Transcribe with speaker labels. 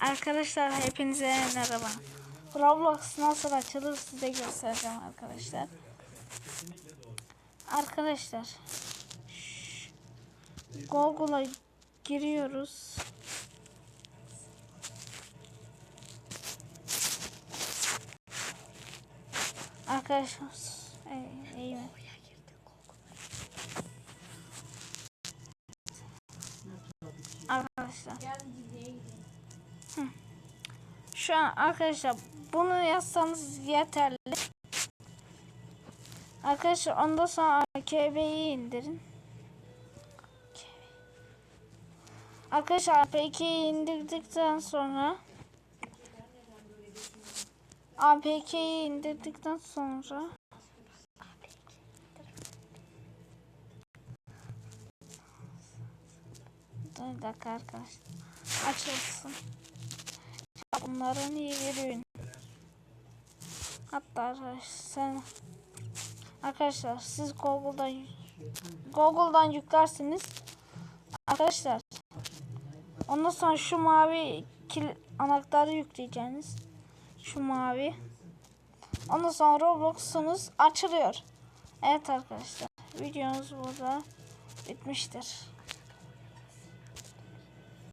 Speaker 1: Arkadaşlar hepinize merhaba. Roblox nasıl açılır size göstereceğim arkadaşlar. Arkadaşlar. Google'a giriyoruz. Arkadaşlar. Ey, iyi? Arkadaşlar. Şu an arkadaşlar bunu yazsanız yeterli. Arkadaşlar ondan sonra AKB'yi indirin. Arkadaşlar APK'yi indirdikten sonra APK'yi indirdikten sonra bir dakika arkadaşlar. Açılsın. Bir ürün. Hatta sen Arkadaşlar siz Google'dan Google'dan yüklersiniz. Arkadaşlar ondan sonra şu mavi kil, anahtarı yükleyeceğiniz. Şu mavi. Ondan sonra Roblox'unuz açılıyor. Evet arkadaşlar videomuz burada bitmiştir.